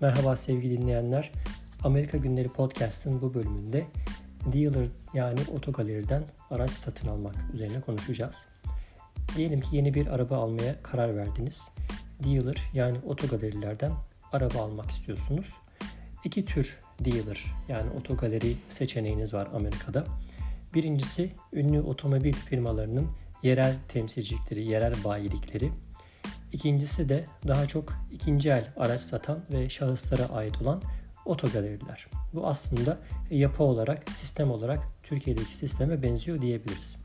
Merhaba sevgili dinleyenler. Amerika Günleri Podcast'ın bu bölümünde dealer yani otogaleriden araç satın almak üzerine konuşacağız. Diyelim ki yeni bir araba almaya karar verdiniz. Dealer yani otogalerilerden araba almak istiyorsunuz. İki tür dealer yani otogaleri seçeneğiniz var Amerika'da. Birincisi ünlü otomobil firmalarının yerel temsilcilikleri, yerel bayilikleri. İkincisi de daha çok ikinci el araç satan ve şahıslara ait olan otogaleriler. Bu aslında yapı olarak, sistem olarak Türkiye'deki sisteme benziyor diyebiliriz.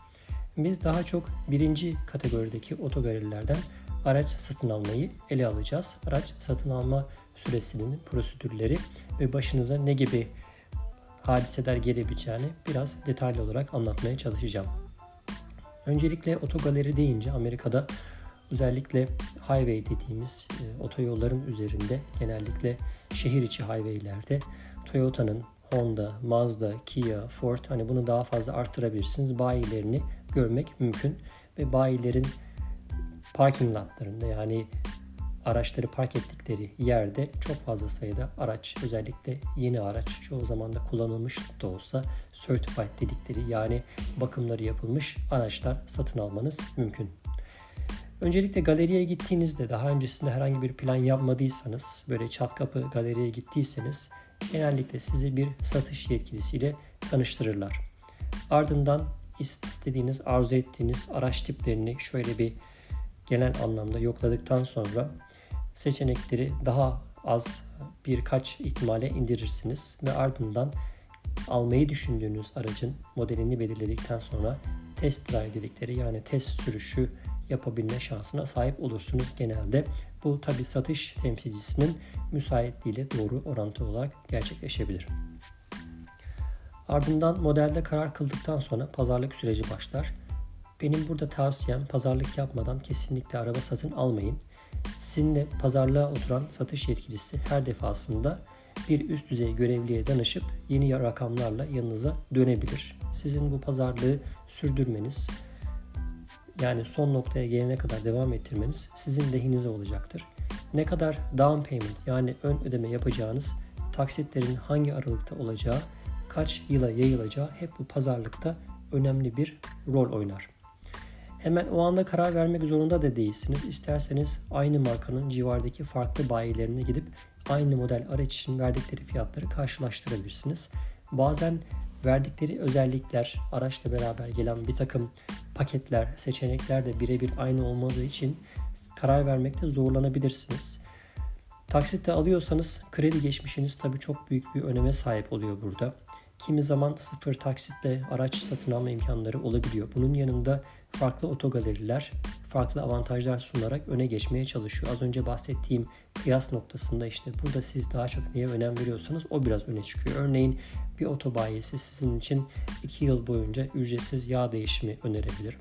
Biz daha çok birinci kategorideki otogalerilerden araç satın almayı ele alacağız. Araç satın alma süresinin prosedürleri ve başınıza ne gibi hadiseler gelebileceğini biraz detaylı olarak anlatmaya çalışacağım. Öncelikle otogaleri deyince Amerika'da özellikle highway dediğimiz e, otoyolların üzerinde genellikle şehir içi highwaylerde Toyota'nın Honda, Mazda, Kia, Ford hani bunu daha fazla arttırabilirsiniz. Bayilerini görmek mümkün ve bayilerin parking lotlarında yani araçları park ettikleri yerde çok fazla sayıda araç özellikle yeni araç çoğu zaman da kullanılmış da olsa certified dedikleri yani bakımları yapılmış araçlar satın almanız mümkün. Öncelikle galeriye gittiğinizde daha öncesinde herhangi bir plan yapmadıysanız böyle çat kapı galeriye gittiyseniz genellikle sizi bir satış yetkilisiyle tanıştırırlar. Ardından istediğiniz, arzu ettiğiniz araç tiplerini şöyle bir genel anlamda yokladıktan sonra seçenekleri daha az birkaç ihtimale indirirsiniz ve ardından almayı düşündüğünüz aracın modelini belirledikten sonra test drive dedikleri yani test sürüşü yapabilme şansına sahip olursunuz genelde. Bu tabi satış temsilcisinin müsaitliğiyle doğru orantılı olarak gerçekleşebilir. Ardından modelde karar kıldıktan sonra pazarlık süreci başlar. Benim burada tavsiyem pazarlık yapmadan kesinlikle araba satın almayın. Sizinle pazarlığa oturan satış yetkilisi her defasında bir üst düzey görevliye danışıp yeni rakamlarla yanınıza dönebilir. Sizin bu pazarlığı sürdürmeniz yani son noktaya gelene kadar devam ettirmeniz sizin lehinize olacaktır. Ne kadar down payment yani ön ödeme yapacağınız, taksitlerin hangi aralıkta olacağı, kaç yıla yayılacağı hep bu pazarlıkta önemli bir rol oynar. Hemen o anda karar vermek zorunda da değilsiniz. İsterseniz aynı markanın civardaki farklı bayilerine gidip aynı model araç için verdikleri fiyatları karşılaştırabilirsiniz. Bazen verdikleri özellikler, araçla beraber gelen bir takım paketler, seçenekler de birebir aynı olmadığı için karar vermekte zorlanabilirsiniz. Taksitle alıyorsanız kredi geçmişiniz tabii çok büyük bir öneme sahip oluyor burada. Kimi zaman sıfır taksitle araç satın alma imkanları olabiliyor. Bunun yanında farklı otogaleriler farklı avantajlar sunarak öne geçmeye çalışıyor. Az önce bahsettiğim kıyas noktasında işte burada siz daha çok neye önem veriyorsanız o biraz öne çıkıyor. Örneğin bir otobayisi sizin için 2 yıl boyunca ücretsiz yağ değişimi önerebilir.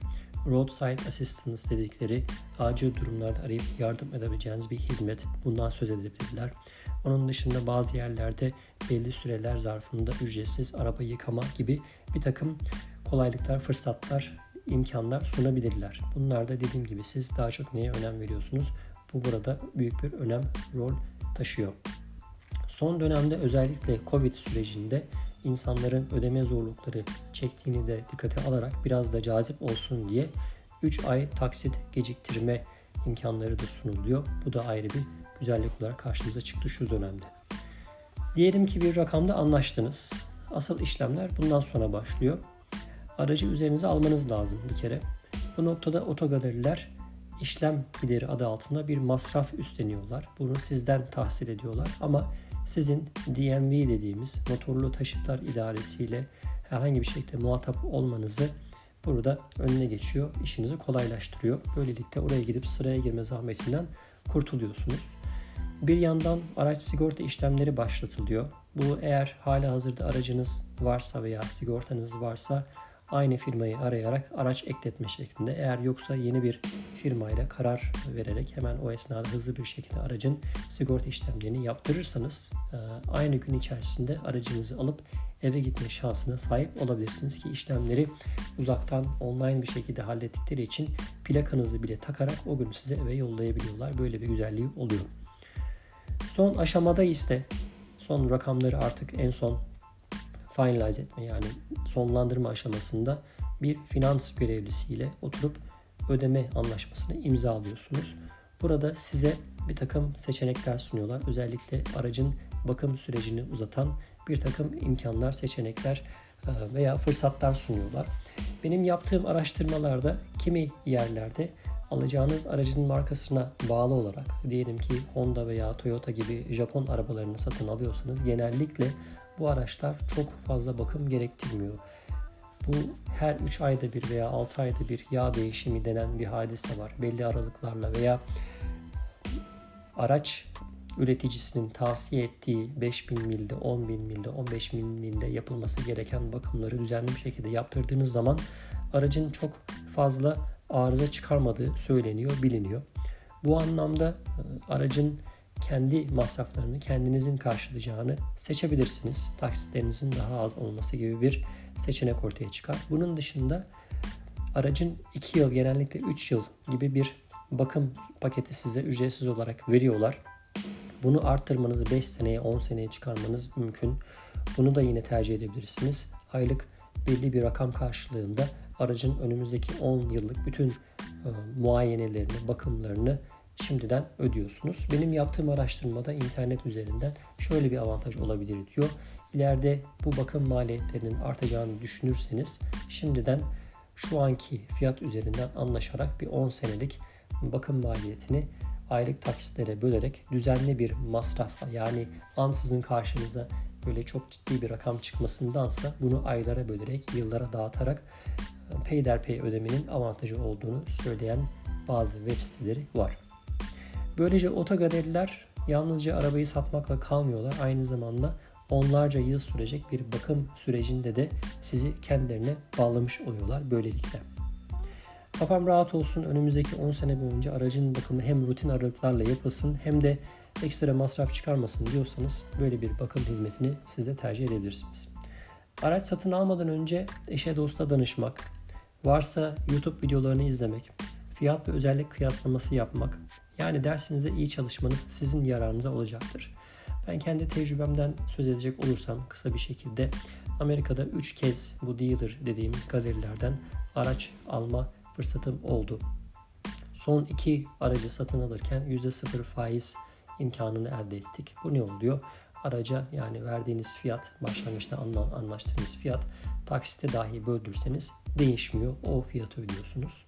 Roadside Assistance dedikleri acil durumlarda arayıp yardım edebileceğiniz bir hizmet. Bundan söz edebilirler. Onun dışında bazı yerlerde belli süreler zarfında ücretsiz araba yıkama gibi bir takım kolaylıklar, fırsatlar imkanlar sunabilirler. Bunlar da dediğim gibi siz daha çok neye önem veriyorsunuz? Bu burada büyük bir önem rol taşıyor. Son dönemde özellikle Covid sürecinde insanların ödeme zorlukları çektiğini de dikkate alarak biraz da cazip olsun diye 3 ay taksit geciktirme imkanları da sunuluyor. Bu da ayrı bir güzellik olarak karşımıza çıktı şu dönemde. Diyelim ki bir rakamda anlaştınız. Asıl işlemler bundan sonra başlıyor aracı üzerinize almanız lazım bir kere. Bu noktada otogaleriler işlem gideri adı altında bir masraf üstleniyorlar. Bunu sizden tahsil ediyorlar ama sizin DMV dediğimiz motorlu taşıtlar idaresiyle herhangi bir şekilde muhatap olmanızı burada önüne geçiyor. işinizi kolaylaştırıyor. Böylelikle oraya gidip sıraya girme zahmetinden kurtuluyorsunuz. Bir yandan araç sigorta işlemleri başlatılıyor. Bu eğer hala hazırda aracınız varsa veya sigortanız varsa aynı firmayı arayarak araç ekletme şeklinde. Eğer yoksa yeni bir firmayla karar vererek hemen o esnada hızlı bir şekilde aracın sigorta işlemlerini yaptırırsanız e, aynı gün içerisinde aracınızı alıp eve gitme şansına sahip olabilirsiniz ki işlemleri uzaktan online bir şekilde hallettikleri için plakanızı bile takarak o gün size eve yollayabiliyorlar. Böyle bir güzelliği oluyor. Son aşamada ise son rakamları artık en son finalize etme yani sonlandırma aşamasında bir finans görevlisiyle oturup ödeme anlaşmasını imzalıyorsunuz. Burada size bir takım seçenekler sunuyorlar. Özellikle aracın bakım sürecini uzatan bir takım imkanlar, seçenekler e, veya fırsatlar sunuyorlar. Benim yaptığım araştırmalarda kimi yerlerde alacağınız aracın markasına bağlı olarak diyelim ki Honda veya Toyota gibi Japon arabalarını satın alıyorsanız genellikle bu araçlar çok fazla bakım gerektirmiyor. Bu her 3 ayda bir veya 6 ayda bir yağ değişimi denen bir hadise var. Belli aralıklarla veya araç üreticisinin tavsiye ettiği 5000 milde, 10.000 milde, 15.000 milde yapılması gereken bakımları düzenli bir şekilde yaptırdığınız zaman aracın çok fazla arıza çıkarmadığı söyleniyor, biliniyor. Bu anlamda e, aracın kendi masraflarını kendinizin karşılayacağını seçebilirsiniz. Taksitlerinizin daha az olması gibi bir seçenek ortaya çıkar. Bunun dışında aracın 2 yıl genellikle 3 yıl gibi bir bakım paketi size ücretsiz olarak veriyorlar. Bunu arttırmanızı 5 seneye 10 seneye çıkarmanız mümkün. Bunu da yine tercih edebilirsiniz. Aylık belli bir rakam karşılığında aracın önümüzdeki 10 yıllık bütün e, muayenelerini, bakımlarını şimdiden ödüyorsunuz. Benim yaptığım araştırmada internet üzerinden şöyle bir avantaj olabilir diyor. İleride bu bakım maliyetlerinin artacağını düşünürseniz şimdiden şu anki fiyat üzerinden anlaşarak bir 10 senelik bakım maliyetini aylık taksitlere bölerek düzenli bir masrafla yani ansızın karşınıza böyle çok ciddi bir rakam çıkmasındansa bunu aylara bölerek, yıllara dağıtarak e, peyderpey ödemenin avantajı olduğunu söyleyen bazı web siteleri var. Böylece otogaleriler yalnızca arabayı satmakla kalmıyorlar. Aynı zamanda onlarca yıl sürecek bir bakım sürecinde de sizi kendilerine bağlamış oluyorlar böylelikle. Kafam rahat olsun önümüzdeki 10 sene boyunca aracın bakımı hem rutin aralıklarla yapılsın hem de ekstra masraf çıkarmasın diyorsanız böyle bir bakım hizmetini siz de tercih edebilirsiniz. Araç satın almadan önce eşe dosta danışmak, varsa YouTube videolarını izlemek, fiyat ve özellik kıyaslaması yapmak, yani dersinize iyi çalışmanız sizin yararınıza olacaktır. Ben kendi tecrübemden söz edecek olursam kısa bir şekilde Amerika'da 3 kez bu dealer dediğimiz galerilerden araç alma fırsatım oldu. Son iki aracı satın alırken %0 faiz imkanını elde ettik. Bu ne oluyor? Araca yani verdiğiniz fiyat, başlangıçta anlaştığınız fiyat taksite dahi böldürseniz değişmiyor. O fiyatı ödüyorsunuz.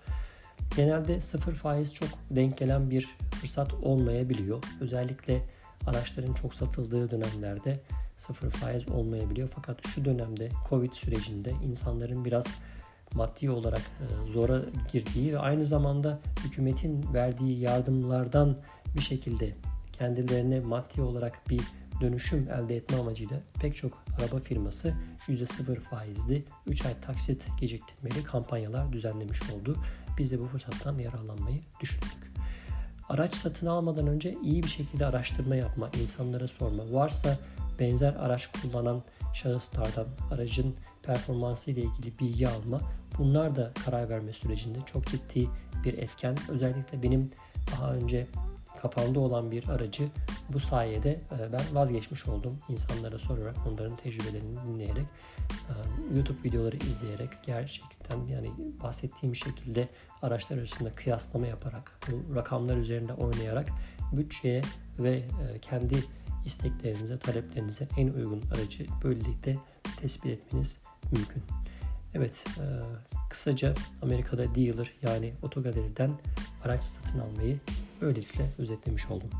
Genelde sıfır faiz çok denk gelen bir fırsat olmayabiliyor. Özellikle araçların çok satıldığı dönemlerde sıfır faiz olmayabiliyor. Fakat şu dönemde Covid sürecinde insanların biraz maddi olarak e, zora girdiği ve aynı zamanda hükümetin verdiği yardımlardan bir şekilde kendilerine maddi olarak bir dönüşüm elde etme amacıyla pek çok araba firması %0 faizli 3 ay taksit geciktirmeli kampanyalar düzenlemiş oldu. Biz de bu fırsattan yararlanmayı düşündük. Araç satın almadan önce iyi bir şekilde araştırma yapma, insanlara sorma. Varsa benzer araç kullanan şahıslardan aracın performansı ile ilgili bilgi alma. Bunlar da karar verme sürecinde çok ciddi bir etken. Özellikle benim daha önce kafamda olan bir aracı bu sayede e, ben vazgeçmiş oldum. İnsanlara sorarak, onların tecrübelerini dinleyerek, e, YouTube videoları izleyerek gerçekten yani bahsettiğim şekilde araçlar arasında kıyaslama yaparak, bu rakamlar üzerinde oynayarak bütçeye ve e, kendi isteklerinize, taleplerinize en uygun aracı böylelikle tespit etmeniz mümkün. Evet, kısaca Amerika'da dealer yani otogaleriden araç satın almayı böylelikle özetlemiş oldum.